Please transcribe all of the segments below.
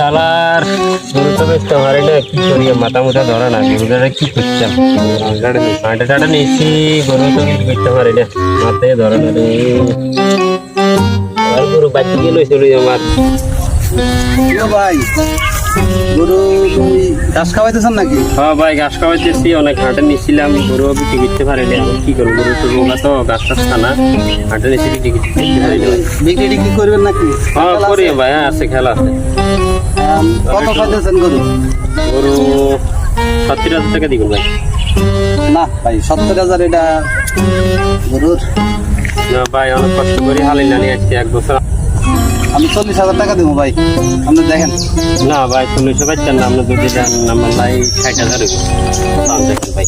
শালার। গরু তো বেশ তোমারই না কি করি মাথা মুথা ধরা না গরুটা কি করতাম? হাঁটা টাটা নিয়েছি, গরু তো কিছু করতে পারি না মাথায় ধরা না রে। গরু বাচ্চা গেল চলে আমার ভাই, গরু ঘাস খাওয়াইতেছেন নাকি? হ্যাঁ ভাই ঘাস খাওয়াইতেছি অনেক হাঁটে নিচ্ছিলাম গরু বিক্রি করতে পারি না এখন কি করব? গরু তো রোগা তো ঘাস টাস খানা। হাঁটে নিচ্ছি বিক্রি করতে। বিক্রি টিক্রি করবেন নাকি? হ্যাঁ করি ভাই হ্যাঁ আছে খেলা আছে। কত খাইতেছেন গরু? গরু সত্তর হাজার টাকা দিবেন ভাই। না ভাই সত্তর হাজার এটা গরুর। না ভাই অনেক কষ্ট করে হালি নানি আসছি এক বছর আমি চল্লিশ হাজার টাকা দেবো ভাই। আপনি দেখেন। না ভাই চল্লিশশো পাচ্ছেন না। আপনার যদি দেন আমার লাই ষাট হাজার। দেখেন ভাই।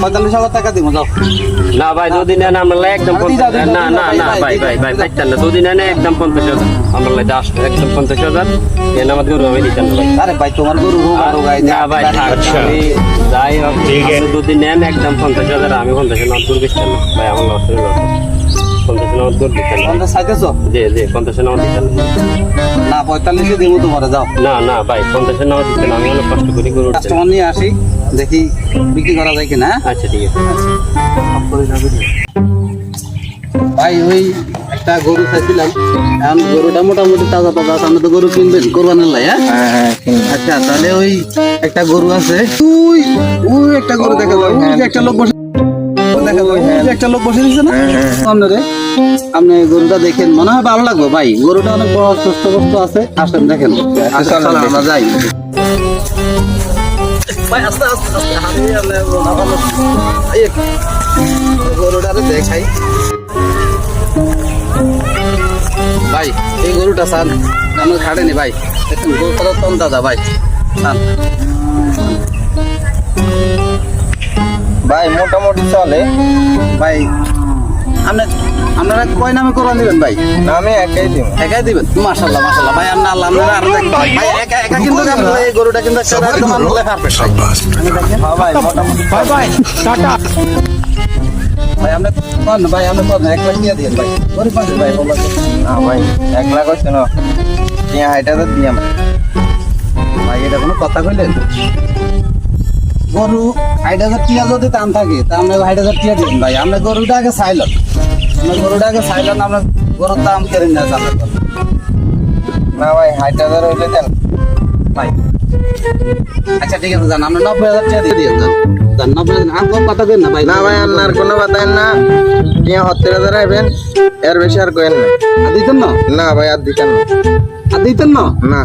পঁয়তাল্লিশ হাজার টাকা দেবো যাও। না ভাই যদি নেন আমার লাই একদম না না না ভাই, ভাই ভাই, ভাই ভাই পাচ্ছেন না। যদি নেন একদম পঞ্চাশ হাজার। আমার লাই দাস একদম পঞ্চাশ হাজার। এন আমার গরু আমি ভাই। আরে ভাই তোমার গরু না ভাই যাই হোক। আপনি যদি নেন একদম পঞ্চাশ হাজার। আমি পঞ্চাশ হাজার ভাই আমার লস পঞ্চাশ হাজার গরু দিচ্ছেন পঞ্চাশ চাইতেছ জি জি পঞ্চাশ হাজার দিচ্ছেন না না পঁয়তাল্লিশে দেবো তোমার যাও। না না ভাই পঞ্চাশ হাজার নাও আমি অনেক কষ্ট করি গরু কাস্টমার নিয়ে আসি দেখি বিক্রি করা যায় কিনা হ্যাঁ? আচ্ছা ঠিক আছে। ভাই ওই একটা গরু চাইছিলাম এখন গরুটা মোটামুটি তাজা তাজা আছে আপনি তো গরু কিনবেন কোরবানের লাই হ্যাঁ? আচ্ছা তাহলে ওই একটা গরু আছে তুই ওই একটা গরু দেখা যায় একটা লোক বসে একটা লোক বসে দিচ্ছে না? সামনে রে আপনি গরুটা দেখেন মনে হয় ভালো লাগবে। ভাই গরুটা অনেক বড় সুস্থ বস্তু আছে। আসেন দেখেন। আচ্ছা আমরা যাই। ভাই আস্তে আস্তে গরুটারে দেখাই। ভাই এই গরুটা সান আমার খাড়েনি ভাই। দেখুন গরুটা তো দাদা ভাই। সান ভাই মোটামুটি চলে। ভাই আপনি আপনারা কয় নামে কোরবান দিবেন ভাই? না আমি একাই দিব। একাই দিবেন? মাশাল্লাহ মাশাল্লাহ ভাই আপনার আল্লাহ আপনারা আরও দেখবেন ভাই একা একা কিন্তু এই গরুটা কিন্তু একটা একদম আনলে পারফেক্ট হ্যাঁ ভাই মোটামুটি। ভাই ভাই টাটা। ভাই আপনি কোন ভাই আপনি কোন এক লাখ দিয়ে দিন ভাই। গরিব মানুষ ভাই বললাম না ভাই এক লাখ হচ্ছে না। হাইট হাজার দিয়ে ভাই এটা কোনো কথা কইলেন? গরু ষাট হাজার টিয়া যদি দাম থাকে তা আমরা ষাট হাজার টিয়া দিবেন ভাই। আমরা গরুটা আগে চাইলেন আমরা গরুটা আগে চাইলেন আমরা গরুর দাম কেড়ে না চালেন না ভাই হাজার হইলে দেন ভাই। আচ্ছা ঠিক আছে জান আমরা নব্বই হাজার টিয়া দিয়ে দিয়ে যান নব্বই হাজার আর কম কথা কেন না ভাই। না ভাই আপনার কোনো বাতায় না। তিন সত্তর হাজার আইবেন এর বেশি আর কেন না। আর দিতেন না? না ভাই আর দিতেন না। আর দিতেন না? না।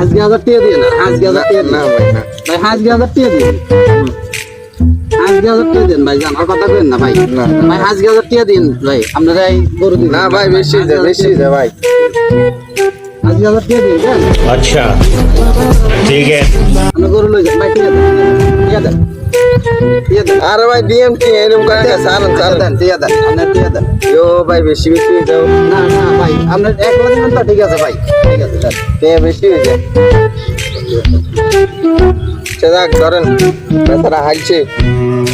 আজকে হাজার টাকা দিয়ে না আজকে হাজার টাকা না ভাই না। ভাই আজকে হাজার টাকা দিয়ে আজকে হাজার টাকা ভাই জানার কথা কেন না ভাই। ভাই আজকে হাজার টাকা দিন ভাই আপনারা এই না ভাই বেশি দে ভাই। আজকে হাজার টাকা দিন। আচ্ছা ঠিক আছে। ঠিক আছে আরে ভাই দিএম কি? এরকম করে সারন টিয়া সারন দেন টিয়া দেন আপনার টিয়া দেন। ইয়ো ভাই বেশি বেশি দাও না না ভাই আপনার এক লাখ দিবেন তো ঠিক আছে ভাই। ঠিক আছে দেন। তে বেশি হয়ে যায় সেদাক ধরেন বেচারা হাইছে।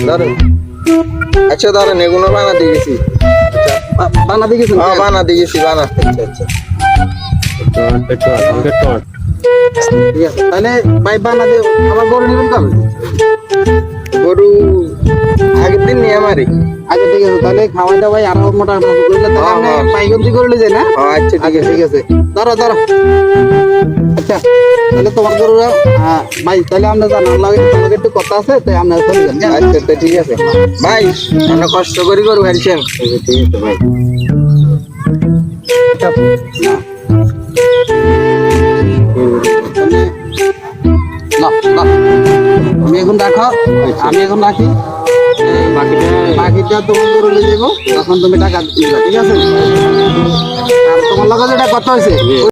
ধরেন। আচ্ছা ধরেন এগুলো বানা দিয়ে গেছি বা- বানা দিয়ে গেছেন হ্যাঁ বানা দিয়ে গেছি বানা। একটু আট, আমাকে একটু আট। ঠিক আছে তাহলে ভাই বানা দিয়ে আবার গরু নেবেন কবে গরু আগের দিন নিয়ে আমারই। আচ্ছা ঠিক আছে তাহলে খাওয়াইটা ভাই আরও মোটা মোটা করলে তাহলে। পাইকারি করলে যায় না? হ্যাঁ, আচ্ছা ঠিক আচ্ছা আছে। ঠিক আছে। ধরো ধরো। আচ্ছা তাহলে তোমার গরুরা হ্যাঁ, ভাই তাহলে আমরা জানার লাগে তোমাকে একটু কথা আছে তাই আমরা চলে যান? আচ্ছা তো ঠিক আছে। ভাই আমরা কষ্ট করি গরু হারিছেন। ঠিক আছে ভাই। না। তুমি এখন রাখো আমি এখন রাখি। বাকিটা বাকিটা তোমার গরু নিয়ে যাব, তখন তুমি টাকা দিবা, ঠিক আছে? আর তোমার লগে যেটা কথা হয়েছে